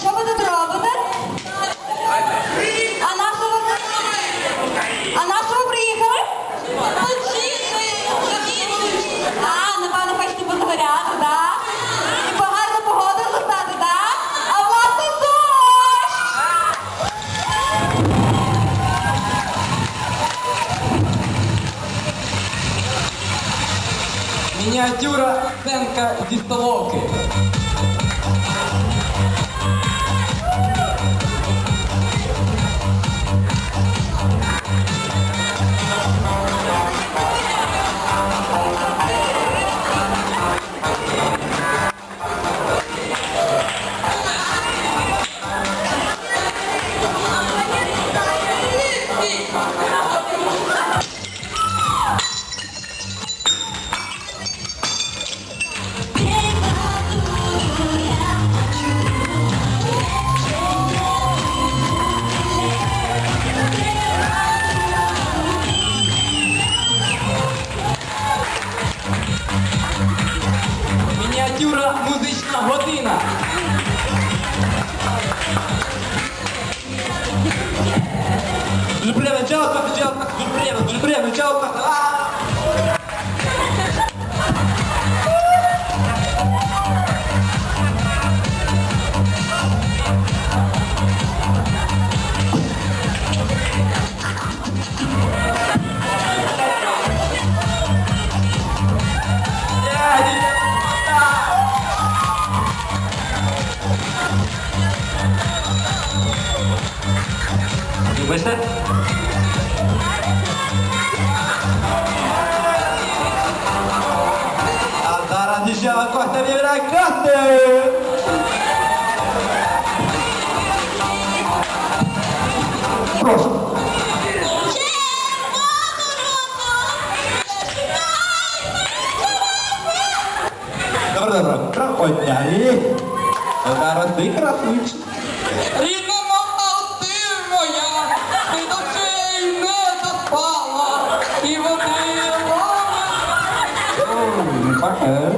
Що ви тут робите? А на що ви? А на що ви приїхали? А, напевно, хочете позагоряти, так? І погарну погоду застати, так? А у вас тут дощ! Мініатюра сценка зі столовки. Мініатюра музична година. Дуже приємно, чао, чалка, дуже приємно, дуже приємно, чалка. Вибачте. А зараз ще Костя Вівра Кости! Прошу. Добре, добре. Проходяй. Зараз ти quá hở